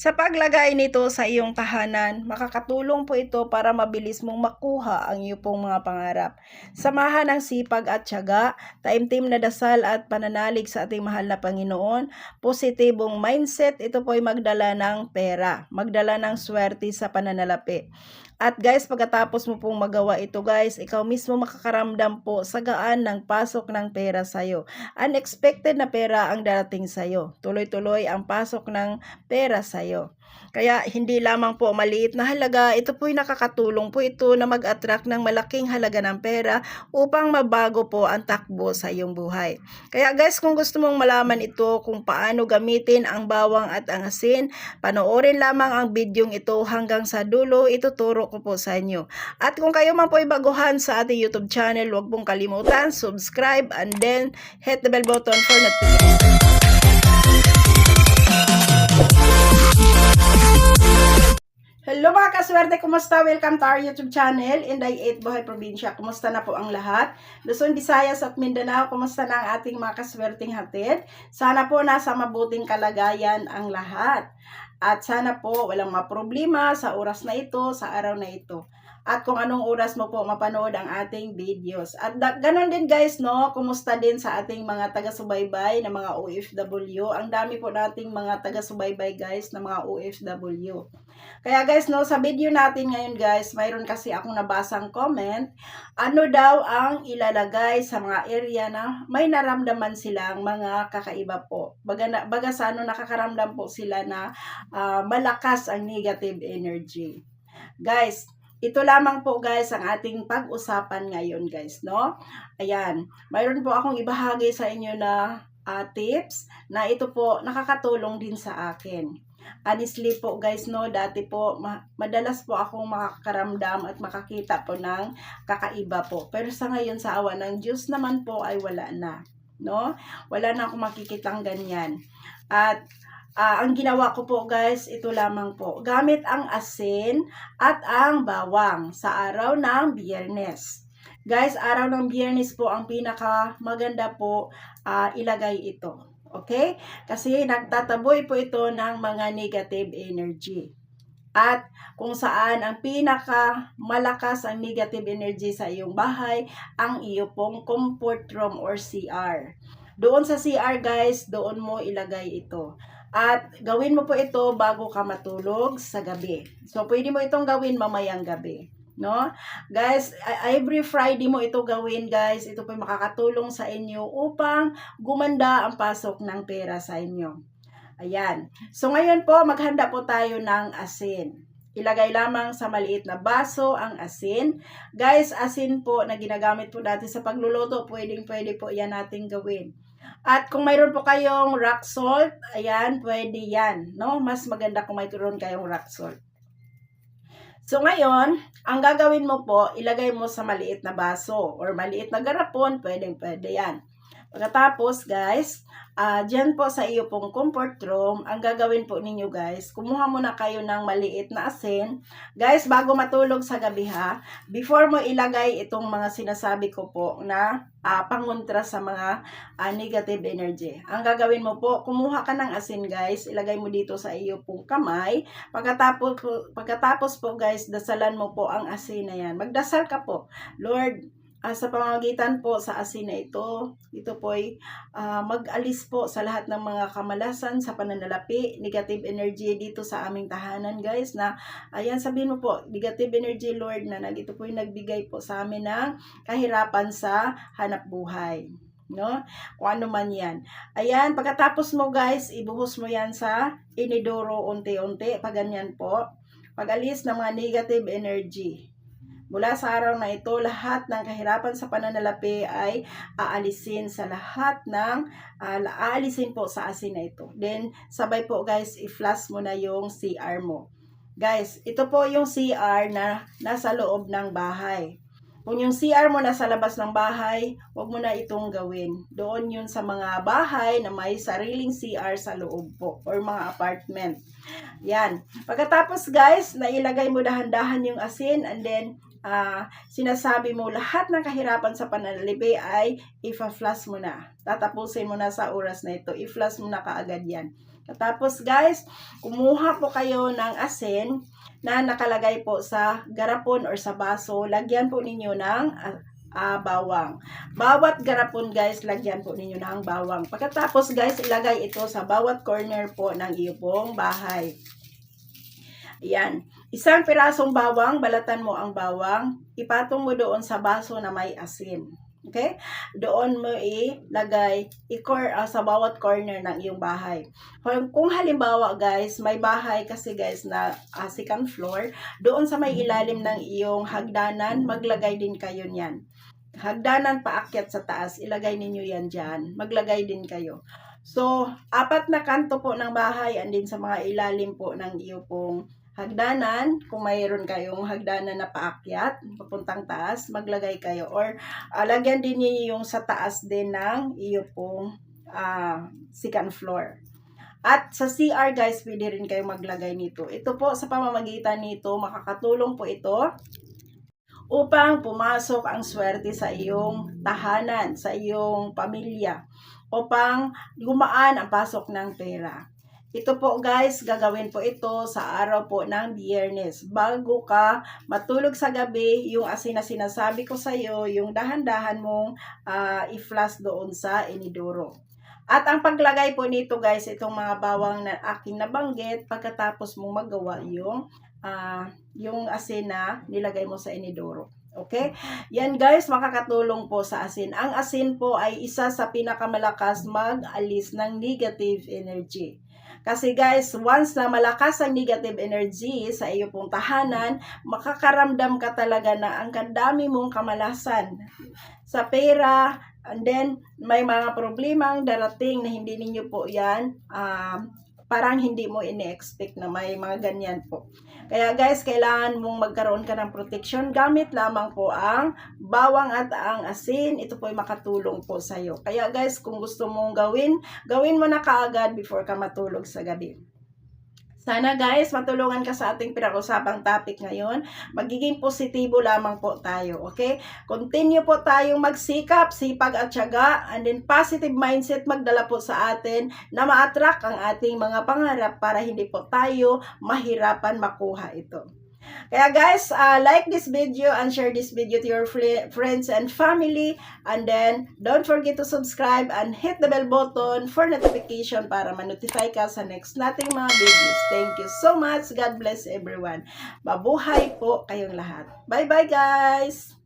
Sa paglagay nito sa iyong tahanan, makakatulong po ito para mabilis mong makuha ang iyong pong mga pangarap. Samahan ng sipag at tiyaga, taimtim na dasal at pananalig sa ating mahal na Panginoon, positibong mindset, ito po ay magdala ng pera, magdala ng swerte sa pananalapi. At guys, pagkatapos mo pong magawa ito guys, ikaw mismo makakaramdam po sa gaan ng pasok ng pera sa'yo. Unexpected na pera ang darating sa'yo. Tuloy-tuloy ang pasok ng pera sa'yo. Kaya hindi lamang po maliit na halaga, ito po'y nakakatulong po ito na mag-attract ng malaking halaga ng pera upang mabago po ang takbo sa iyong buhay. Kaya guys, kung gusto mong malaman ito kung paano gamitin ang bawang at ang asin, panoorin lamang ang bidyong ito hanggang sa dulo, ituturo ko po sa inyo. At kung kayo man po'y baguhan sa ating YouTube channel, huwag pong kalimutan, subscribe and then hit the bell button for notification. Hello mga kaswerte, kumusta? Welcome to our YouTube channel, Inday 8 Buhay Probinsya. Kumusta na po ang lahat? Luzon, Visayas at Mindanao, kumusta na ang ating mga kaswerteng hatid? Sana po nasa mabuting kalagayan ang lahat. At sana po walang maproblema sa oras na ito, sa araw na ito. At kung anong oras mo po mapanood ang ating videos. At da- ganun din guys, no? Kumusta din sa ating mga taga-subaybay na mga OFW. Ang dami po nating mga taga-subaybay guys na mga OFW. Kaya guys, no, sa video natin ngayon guys, mayroon kasi akong nabasang comment. Ano daw ang ilalagay sa mga area na may naramdaman silang mga kakaiba po. Baga, na, baga sa ano, nakakaramdam po sila na ah, malakas ang negative energy. Guys, ito lamang po guys ang ating pag-usapan ngayon guys, no? Ayan, mayroon po akong ibahagi sa inyo na ah, tips na ito po nakakatulong din sa akin. Honestly po guys, no, dati po ma- madalas po akong makakaramdam at makakita po ng kakaiba po. Pero sa ngayon sa awa ng Diyos naman po ay wala na, no? Wala na akong makikitang ganyan. At ah, ang ginawa ko po guys, ito lamang po. Gamit ang asin at ang bawang sa araw ng biyernes. Guys, araw ng biyernes po ang pinaka maganda po ah, ilagay ito. Okay? Kasi nagtataboy po ito ng mga negative energy. At kung saan ang pinaka malakas ang negative energy sa iyong bahay, ang iyo pong comfort room or CR. Doon sa CR guys, doon mo ilagay ito. At gawin mo po ito bago ka matulog sa gabi. So pwede mo itong gawin mamayang gabi. No? Guys, every Friday mo ito gawin guys. Ito po makakatulong sa inyo upang gumanda ang pasok ng pera sa inyo. Ayan. So ngayon po, maghanda po tayo ng asin. Ilagay lamang sa maliit na baso ang asin. Guys, asin po na ginagamit po dati sa pagluluto, pwedeng pwede po yan nating gawin. At kung mayroon po kayong rock salt, ayan, pwede yan. No? Mas maganda kung mayroon kayong rock salt. So ngayon, ang gagawin mo po, ilagay mo sa maliit na baso or maliit na garapon, pwedeng pwede yan. Pagkatapos guys, ah dyan po sa iyo pong comfort room, ang gagawin po ninyo guys, kumuha muna kayo ng maliit na asin. Guys, bago matulog sa gabi ha, before mo ilagay itong mga sinasabi ko po na ah, pangontra sa mga ah, negative energy. Ang gagawin mo po, kumuha ka ng asin guys, ilagay mo dito sa iyo pong kamay. Pagkatapos po, pagkatapos po guys, dasalan mo po ang asin na yan. Magdasal ka po. Lord, ah, sa pamamagitan po sa asin na ito, ito po ay ah, mag-alis po sa lahat ng mga kamalasan sa pananalapi, negative energy dito sa aming tahanan guys na ayan sabihin mo po, negative energy Lord na nag, ito po yung nagbigay po sa amin ng kahirapan sa hanap buhay. No? Kung ano man yan. Ayan, pagkatapos mo guys, ibuhos mo yan sa inidoro unti-unti, pag ganyan po. Pag-alis ng mga negative energy. Mula sa araw na ito, lahat ng kahirapan sa pananalapi ay aalisin sa lahat ng uh, aalisin po sa asin na ito. Then, sabay po guys, i-flash mo na yung CR mo. Guys, ito po yung CR na nasa loob ng bahay. Kung yung CR mo nasa labas ng bahay, huwag mo na itong gawin. Doon yun sa mga bahay na may sariling CR sa loob po or mga apartment. Yan. Pagkatapos guys, nailagay mo dahan-dahan yung asin and then ah sinasabi mo lahat ng kahirapan sa pananalipi ay ifa-flash mo na. Tatapusin mo na sa oras na ito. I-flash mo na kaagad yan. Tapos guys, kumuha po kayo ng asin na nakalagay po sa garapon or sa baso. Lagyan po ninyo ng ah, bawang. Bawat garapon guys, lagyan po ninyo ng bawang. Pagkatapos guys, ilagay ito sa bawat corner po ng iyo pong bahay. Yan. Isang pirasong bawang, balatan mo ang bawang, ipatong mo doon sa baso na may asin. Okay? Doon mo ilagay i-core ah, sa bawat corner ng iyong bahay. Kung, kung halimbawa guys, may bahay kasi guys na ah, second floor, doon sa may ilalim ng iyong hagdanan, maglagay din kayo niyan. Hagdanan paakyat sa taas, ilagay ninyo yan dyan. Maglagay din kayo. So, apat na kanto po ng bahay, andin sa mga ilalim po ng iyo pong hagdanan. Kung mayroon kayong hagdanan na paakyat, papuntang taas, maglagay kayo. Or, ah, lagyan din niyo yung sa taas din ng iyo pong ah, second floor. At sa CR guys, pwede rin kayo maglagay nito. Ito po sa pamamagitan nito, makakatulong po ito upang pumasok ang swerte sa iyong tahanan, sa iyong pamilya, upang gumaan ang pasok ng pera. Ito po guys, gagawin po ito sa araw po ng biyernes. Bago ka matulog sa gabi, yung asin na sinasabi ko sa iyo, yung dahan-dahan mong ah, i-flash doon sa inidoro. At ang paglagay po nito guys, itong mga bawang na aking nabanggit, pagkatapos mong magawa yung ah, yung asin na nilagay mo sa inidoro. Okay? Yan guys, makakatulong po sa asin. Ang asin po ay isa sa pinakamalakas mag-alis ng negative energy. Kasi guys, once na malakas ang negative energy sa iyo pong tahanan, makakaramdam ka talaga na ang kandami mong kamalasan sa pera, and then may mga problemang darating na hindi ninyo po yan, um, parang hindi mo ini-expect na may mga ganyan po. Kaya guys, kailangan mong magkaroon ka ng protection. Gamit lamang po ang bawang at ang asin. Ito po ay makatulong po sa iyo. Kaya guys, kung gusto mong gawin, gawin mo na kaagad before ka matulog sa gabi. Sana guys, matulungan ka sa ating pinag-usapang topic ngayon. Magiging positibo lamang po tayo, okay? Continue po tayong magsikap, sipag at syaga, and then positive mindset magdala po sa atin na ma-attract ang ating mga pangarap para hindi po tayo mahirapan makuha ito. Kaya guys, uh, like this video and share this video to your fri- friends and family. And then, don't forget to subscribe and hit the bell button for notification para ma-notify ka sa next nating mga videos. Thank you so much. God bless everyone. Mabuhay po kayong lahat. Bye-bye guys!